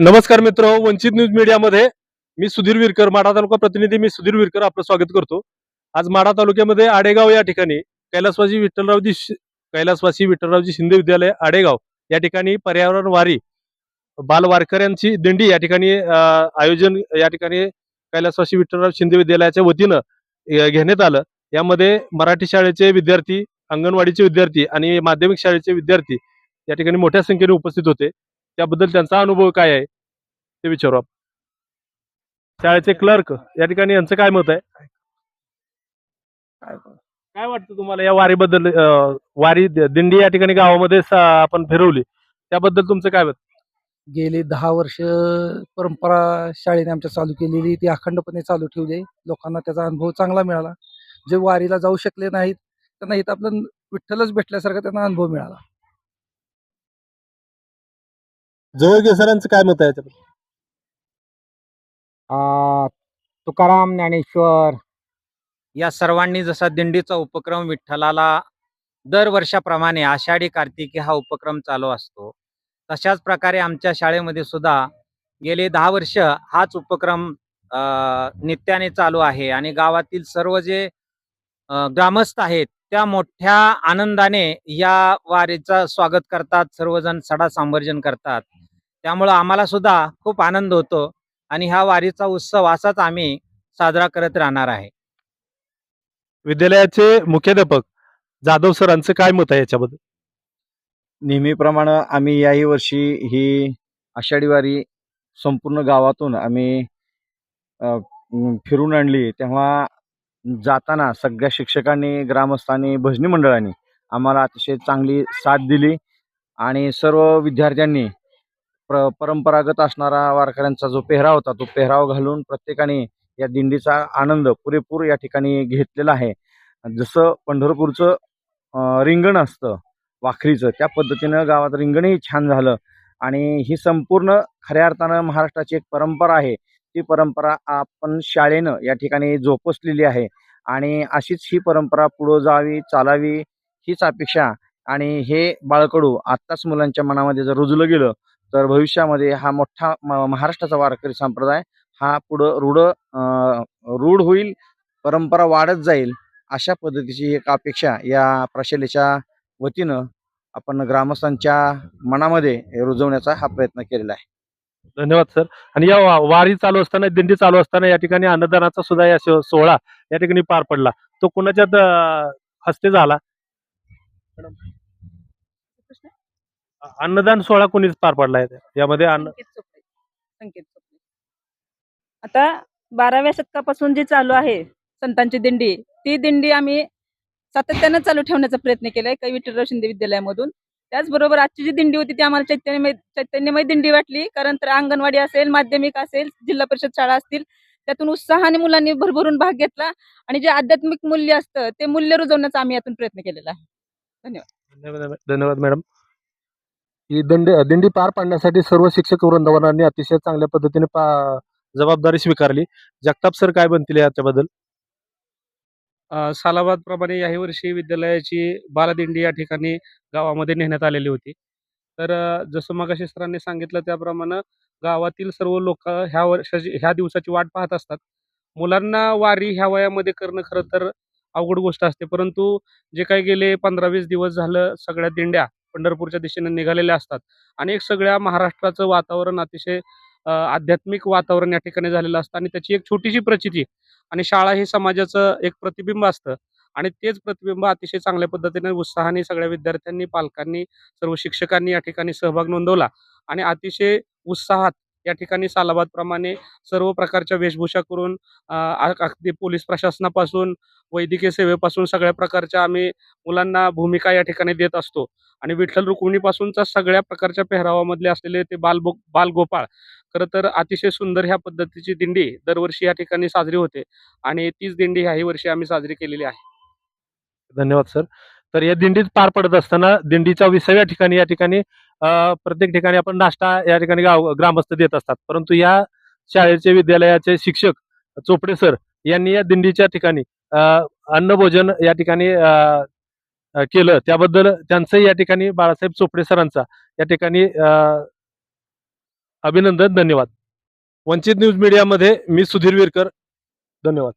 नमस्कार मित्र वंचित न्यूज मीडियामध्ये मी सुधीर विरकर माढा तालुका प्रतिनिधी मी सुधीर विरकर आपलं स्वागत करतो. आज माढा तालुक्यामध्ये आडेगाव या ठिकाणी कैलासवासी विठ्ठलरावजी कैलासवासी विठ्ठलरावजी शिंदे विद्यालय आडेगाव या ठिकाणी पर्यावरण वारी बाल वारकऱ्यांची दिंडी या ठिकाणी आयोजन या ठिकाणी कैलासवासी विठ्ठलराव शिंदे विद्यालयाच्या वतीनं घेण्यात आलं. यामध्ये मराठी शाळेचे विद्यार्थी अंगणवाडीचे विद्यार्थी आणि माध्यमिक शाळेचे विद्यार्थी या ठिकाणी मोठ्या संख्येने उपस्थित होते. त्याबद्दल त्यांचा अनुभव काय आहे ते विचारू आपण. शाळेचे क्लर्क या ठिकाणी यांचं काय मत आहे? काय? वाटतं तुम्हाला या वारीबद्दल अं, वारी द- दिंडी या ठिकाणी गावामध्ये सा- आपण फिरवली त्याबद्दल तुमचं काय मत? गेली दहा वर्ष परंपरा शाळेने आमच्या चालू केलेली ती अखंडपणे चालू ठेवली लोकांना त्याचा अनुभव चांगला मिळाला. जे वारीला जाऊ शकले नाहीत त्यांना इथं आपलं विठ्ठलच भेटल्यासारखा त्यांना अनुभव मिळाला. जवळगे सरांचं काय मत आहे याच्याबद्दल? तुकाराम ज्ञानेश्वर या सर्वांनी जसा दिंडीचा उपक्रम विठ्ठलाला दर वर्षाप्रमाणे आषाढी कार्तिकी हा उपक्रम चालू असतो. तशाच प्रकारे आमच्या शाळेमध्ये सुद्धा गेले दहा वर्ष हाच उपक्रम अं नित्याने चालू आहे आणि गावातील सर्व जे ग्रामस्थ आहेत त्या मोठ्या आनंदाने या वारीचा स्वागत करतात सर्वजण सडा संवर्जन करतात. त्यामुळं आम्हाला सुद्धा खूप आनंद होतो आणि हा वारीचा उत्सव असाच आम्ही साजरा करत राहणार आहे. विद्यालयाचे मुख्याध्यापक जाधव सरांचं काय मत आहे याच्याबद्दल? नेहमीप्रमाणे आम्ही याही वर्षी ही आषाढी वारी संपूर्ण गावातून आम्ही फिरून आणली. तेव्हा जाताना सगळ्या शिक्षकांनी ग्रामस्थांनी भजनी मंडळांनी आम्हाला अतिशय चांगली साथ दिली आणि सर्व विद्यार्थ्यांनी प्र परंपरागत असणारा वारकऱ्यांचा जो पेहराव होता तो पेहराव घालून प्रत्येकाने या दिंडीचा आनंद पुरेपूर या ठिकाणी घेतलेला आहे. जसं पंढरपूरचं रिंगण असतं वाखरीचं त्या पद्धतीनं गावात रिंगणही छान झालं. आणि ही संपूर्ण खऱ्या अर्थानं महाराष्ट्राची एक परंपरा आहे. ती परंपरा आपण शाळेनं या ठिकाणी जोपसलेली आहे. आणि अशीच ही परंपरा पुढं जावी चालावी हीच अपेक्षा. आणि हे बाळकडू आत्ताच मुलांच्या मनामध्ये जर रुजलं गेलं तर भविष्यामध्ये हा मोठा महाराष्ट्राचा वारकरी संप्रदाय हा पुढं रूढ रूढ होईल परंपरा वाढत जाईल अशा पद्धतीची एक अपेक्षा या प्रशालेच्या वतीनं आपण ग्रामस्थांच्या मनामध्ये रुजवण्याचा हा प्रयत्न केलेला आहे. धन्यवाद सर. आणि या वा- वारी चालू असताना दिंडी चालू असताना या ठिकाणी अन्नदानाचा सुद्धा या सोहळा या ठिकाणी पार पडला. तो कुणाच्यात हस्ते झाला? अन्नदान सोहळा कोणीच पार पडला आहे यामध्ये अन्न संकेत चोपडे. संकेत चोपडे. आता बाराव्या शतकापासून जी चालू आहे संतांची दिंडी ती दिंडी आम्ही सातत्यानं चालू ठेवण्याचा प्रयत्न केलाय काही विठ्ठलराव शिंदे विद्यालयामधून. त्याचबरोबर आजची जी दिंडी होती ती आम्हाला चैतन्यमय चैतन्यमय दिंडी वाटली. कारण तर अंगणवाडी असेल माध्यमिक असेल जिल्हा परिषद शाळा असतील त्यातून उत्साहाने मुलांनी भरभरून भाग घेतला आणि जे आध्यात्मिक मूल्य असतं ते मूल्य रुजवण्याचा आम्ही यातून प्रयत्न केलेला आहे. धन्यवाद धन्यवाद मॅडम. ही दिंडी दिंडी पार पाडण्यासाठी सर्व शिक्षक वृंदावनांनी अतिशय चांगल्या पद्धतीने पा जबाबदारी स्वीकारली. जगताप सर काय बनतील याच्याबद्दल? सालाबाद सालाबादप्रमाणे याही वर्षी विद्यालयाची बालदिंडी या ठिकाणी गावामध्ये नेण्यात आलेली होती. तर जसं मगाशी सरांनी सांगितलं त्याप्रमाणे गावातील सर्व लोक ह्या वर्षाची ह्या दिवसाची वाट पाहत असतात. मुलांना वारी ह्या वयामध्ये करणं खरं तर अवघड गोष्ट असते. परंतु जे काही गेले पंधरा वीस दिवस झालं सगळ्या दिंड्या पंढरपूरच्या दिशेने निघालेले असतात. आणि एक सगळ्या महाराष्ट्राचं वातावरण अतिशय आध्यात्मिक वातावरण या ठिकाणी झालेलं असतं. आणि त्याची एक छोटीशी प्रचिती. आणि शाळा हे समाजाचं एक प्रतिबिंब असतं. आणि तेच प्रतिबिंब अतिशय चांगल्या पद्धतीने उत्साहाने सगळ्या विद्यार्थ्यांनी पालकांनी सर्व शिक्षकांनी या ठिकाणी सहभाग नोंदवला. आणि अतिशय उत्साहात या ठिकाणी सालाबादप्रमाणे सर्व प्रकारच्या वेशभूषा करून अगदी पोलीस प्रशासनापासून वैद्यकीय सेवेपासून सगळ्या प्रकारच्या आम्ही मुलांना भूमिका या ठिकाणी देत असतो. आणि विठ्ठल रुक्मिणीपासूनचा सगळ्या प्रकारच्या पेहरावामधले असलेले ते बालबो बालगोपाळ खरं तर अतिशय सुंदर ह्या पद्धतीची दिंडी दरवर्षी या ठिकाणी साजरी होते. आणि तीच दिंडी ह्याही वर्षी आम्ही साजरी केलेली आहे. धन्यवाद सर. तर या दिंडीत पार पडत असताना दिंडीच्या विसाव्या ठिकाणी या ठिकाणी प्रत्येक ठिकाणी आपण नाश्ता या ठिकाणी गाव ग्रामस्थ देत असतात. परंतु या शाळेचे विद्यालयाचे शिक्षक चोपडे सर यांनी या दिंडीच्या ठिकाणी अन्नभोजन या ठिकाणी केलं. त्याबद्दल त्यांचं या ठिकाणी बाळासाहेब चोपडे सरांचा या ठिकाणी अभिनंदन धन्यवाद. वंचित न्यूज मीडियामध्ये मी सुधीर विरकर. धन्यवाद.